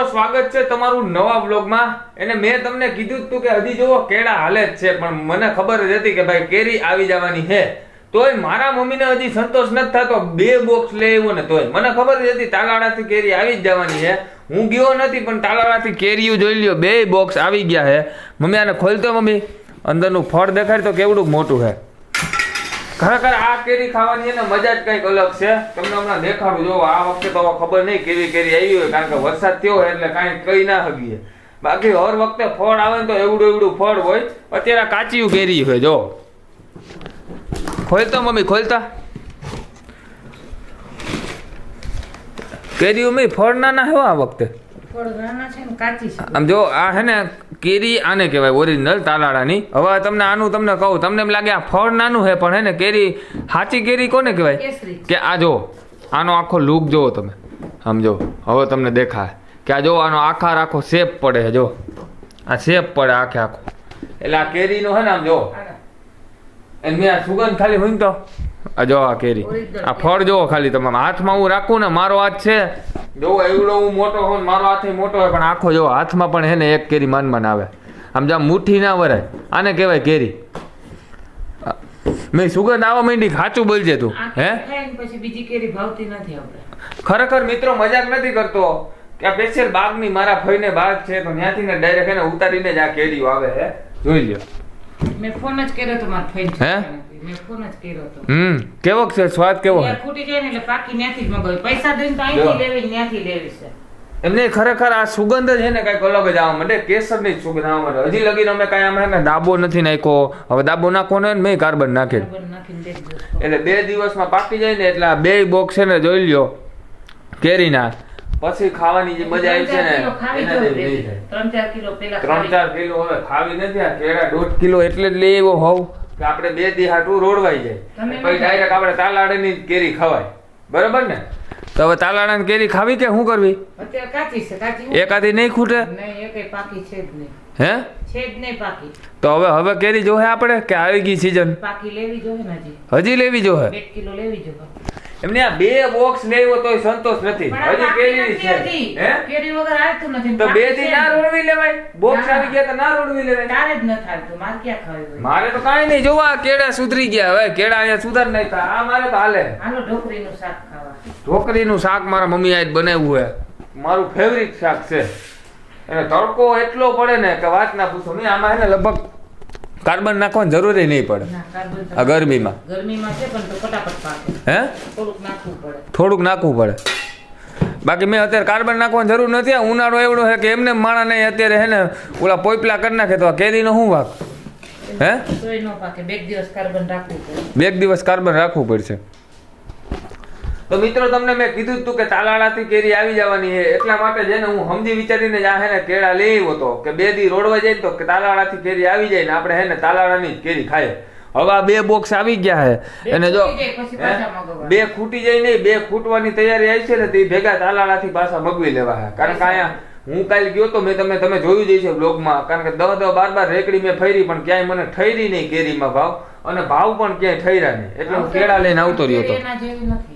મિત્રો, સ્વાગત છે તમારું નવા વ્લોગમાં. એને મેં તમને કીધું હતું કે હજી જોવો કેળા હાલે જ છે, પણ મને ખબર જ હતી કે ભાઈ કેરી આવી જવાની છે. તોય મારા મમ્મીને હજી સંતોષ નથી થતો. બે બોક્સ લઈ આવ્યો ને તોય. મને ખબર જ હતી તાલાળાથી કેરી આવી જ જવાની છે. હું ગયો નથી, પણ તાલાળાથી કેરીઓ જોઈ લ્યો. બે બોક્સ આવી ગયા છે. મમ્મી આને ખોલતો, મમ્મી. અંદરનું ફળ દેખાડ તો કેવડું મોટું છે. ખરેખર આ કેરી ખાવાની એને મજા જ કંઈક અલગ છે. તમને હમણાં દેખાડું જોવો આ વખતે તો ખબર નહીં કેવી કેરી આવી હોય, કારણ કે વરસાદ થયો હોય એટલે કાંઈ કઈ ના હગીએ બાકી હર વખતે ફળ આવે ને તો એવડું એવડું ફળ હોય. અત્યારે કાચી કેરી હોય જો. ખોલતા મમ્મી, ખોલતા. કેરી મમ્મી ફળ ના ના હોય આ વખતે. આમ જો આ હે ને કેરી આને કહેવાય ઓરિજિનલ તાલાળાની. હવે તમને આનું તમને કહું તમને એમ લાગે આ ફળ નાનું છે પણ હે ને કેરી સાચી કેરી કોને કહેવાય? કે આ જો આનો આખો લુક જોવો તમે. આમ જો હવે તમને દેખાય. કે આ જો આનો આખા આખો શેપ પડે છે જો. આ શેપ પડે આખે આખો. એટલે આ કેરીનો હે ને આમ જો. આના. મેં આ સુગંધ ખાલી હોય તો આ જો આ કેરી. આ ફળ જોવો ખાલી તમે હાથમાં હું રાખું ને મારો હાથ છે. જોવો એવડો હું મોટો હોઉં મારો હાથ મોટો હોય પણ આખો જોવો હાથમાં પણ હે ને એક કેરી માન માન આવે. આમ જો મુઠ્ઠી ના વરાય. આને કહેવાય કેરી. મેં સુગંધ આવવા માંડી ખાચું બોલજે તું હે? પછી બીજી કેરી ભાવતી નથી આપણે. ખરેખર મિત્રો મજાક નથી કરતો. કે આ સ્પેશિયલ બાગની મારા ફઈને બાગ છે તો ત્યાંથી ને ડાયરેક્ટ એને ઉતારીને જ આ કેરીઓ આવે હે? જોઈ લ્યો. મેં ફોન જ કર્યો તો મારા ફ્રેન્ડ હે? હમ કેવો છે? સ્વાદ કેવો છે જાય ને એટલે પાકી ત્યાંથી જ મગાવી પૈસા દઈને તો અહીંથી લેવી ત્યાંથી લેવી છે. એમને ખરેખર આ સુગંધ છે ને કંઈક અલગ જ આવવા માંડે કેસરની સુગંધ આવવા માંડે હજી લગીને અમે કાંઈ આમાં ને દાબો નથી નાખ્યો. હવે દાબો નાખો ને મેં કાર્બન દીધું. એટલે બે દિવસમાં પાકી જાય ને એટલે આ બે બોક્સ છે ને જોઈ લ્યો. કેરીના. પછી ખાવાની જે મજા આવી છે ને ત્રણ ચાર કિલો હવે ખાવી નથી આ કેળા દોઢ કિલો એટલે જ લઈ આવ્યો હોવ કે આપણે બે દી હાટું રોડવાઈ જાય પછી ડાયરેક્ટ આપણે તાલાડાની કેરી ખવાય. બરાબર ને? તો હવે તાલાડાની કેરી ખાવી કે શું કરવી? એકાદી નહીં ખૂટે? પાકી છે હે? તો હવે હવે કેરી જોહે આપણે કે આવી ગઈ સીઝન પાકી લેવી જોહે હજી. હજી લેવી જોહે? કિલો લેવી જોઈએ એમને આ બે બોક્સ લેવો તોય સંતોષ નથી. હજી કેરી છે. હે? કેરી વગર આવતું નથી. તો બેથી ના રોડવી લેવાય. બોક્સ આવી ગયા તો ના રોડવી લેવાય. તારે જ ન થાતું મારે ક્યાં ખાવી મારે તો કાઈ નહીં. જોવા કેળા સુધરી ગયા. હવે કેળા અહીંયા સુધાર નહીં થાય. આ મારે તો હાલે. હાલો ઢોકરીનું શાક ખાવા. ઢોકરીનું શાક મારા મમ્મી આજ બનાવ્યું હે. મારું ફેવરિટ શાક છે. અને તડકો એટલો પડે ને કે વાત ના પૂછો. મેં આમાં એને લગભગ કાર્બન નાખવાની જરૂરી નહીં પડે. આ ગરમીમાં. હે? થોડુંક નાખવું પડે. બાકી મેં અત્યારે કાર્બન નાખવાની જરૂર નથી. આ ઉનાળો એવડો છે કે એમને માણસને અત્યારે હે ને ઓલા પોઈપલા કરી નાખે તો આ કેરીનો શું વાક? હે? બે દિવસ કાર્બન રાખવું બે એક દિવસ કાર્બન રાખવું પડશે. તો મિત્રો તમને મેં કીધું હતું કે તાલાળાથી કેરી આવી જવાની છે. એટલા માટે છે ને હું સમજી વિચારીને જ આ ને કેળા લઈ આવ્યો હતો. કે બે દી રોડવા જાય ને તો કે તાલાળાથી કેરી આવી જાય ને આપણે હે ને તાલાળાની જ કેરી ખાઈએ. હવે આ બે બોક્સ આવી ગયા છે. અને જો બે ખૂટી જાય નહીં બે ખૂટવાની તૈયારી આવી છે ને તે ભેગા તાલાળાથી પાછા મગવી લેવા છે. કારણ કે અહીંયા હું કાલ ગયો તો મેં તમે તમે જોયું જ છે બ્લોગમાં કારણ કે દહ દહ બાર બાર રેકડી મેં ફરી પણ ક્યાંય મને ઠરી નહીં કેરીમાં ભાવ. અને ભાવ પણ ક્યાંય ઠર્યા નહીં. એટલે હું કેળા લઈને આવતો રહ્યો હતો.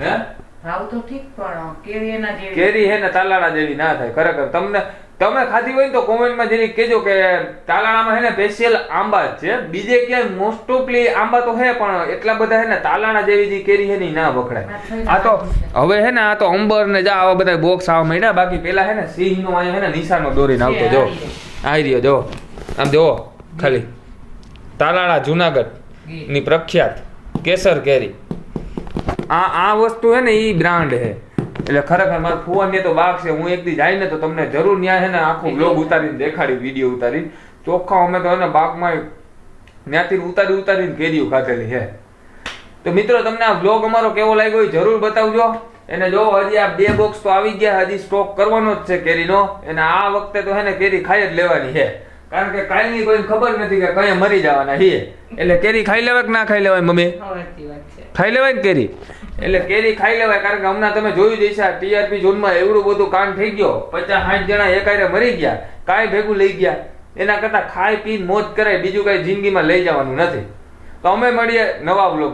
હે? ભાવ તો ઠીક પણ કેરી એના જેવી. કેરી હે ને તાલાળા જેવી ના થાય ખરેખર. તમને તમે ખાધી હોય ને તો કોમેન્ટમાં જઈને કેજો કે તાલાળામાં હે ને સ્પેશિયલ આંબા જ છે. બીજે ક્યાંય મોસ્ટ ઓફલી આંબા તો હે પણ એટલા બધા હે ને તાલાળા જેવી જે કેરી હે ને ના વખડાય આ તો હવે હે ને આ તો અંબર ને જા આવા બધા બોક્સ આવા મળ્યા. બાકી પેલા હે ને સિંહ નો અહીંયા હે ને નિશાનો દોરીને આવતો જો. આવી રહ્યો જો. આમ જો ખાલી. તાલાળા જુનાગઢની પ્રખ્યાત કેસર કેરી. આ આ વસ્તુ હે ને ઈ બ્રાન્ડ હે. એટલે ખરેખર મારા ફુવાની તો બાગ છે હું એક દી જાય ને તો તમને જરૂર ન્યા હે ને આખો બ્લોગ ઉતારીને દેખાડી વીડિયો ઉતારી ચોખ્ખા અમે તો એને બાગમાં ત્યાંથી ઉતારી ઉતારીને કેરીઓ ખાધેલી હે. તો મિત્રો તમને આ બ્લોગ અમારો કેવો લાગ્યો એ જરૂર બતાવજો. એને જો હજી આ બે બોક્સ તો આવી ગયા હજી સ્ટોક કરવાનો જ છે કેરીનો. અને આ વખતે તો હે ને કેરી ખાઈ જ લેવાની છે કારણ કે કાલની કોઈ ખબર નથી કે કયા મરી જવાના છે એટલે કેરી ખાઈ લેવાય કે ના ખાઈ લેવાય મમ્મી? ખાઈ લેવાય ને કેરી? એટલે કેરી ખાઈ લેવાય, કારણ કે હમણાં તમે જોયું જઈશ આ ટીઆરપી ઝોનમાં એવડું બધું કાંડ થઈ ગયો. પચાસ સાઠ જણા એકારે મરી ગયા, કાંઈ ભેગું લઈ ગયા. એના કરતાં ખાઈ પી મોજ કરાય, બીજું કાંઈ જિંદગીમાં લઈ જવાનું નથી. તો અમે મળીએ નવા બ્લોગ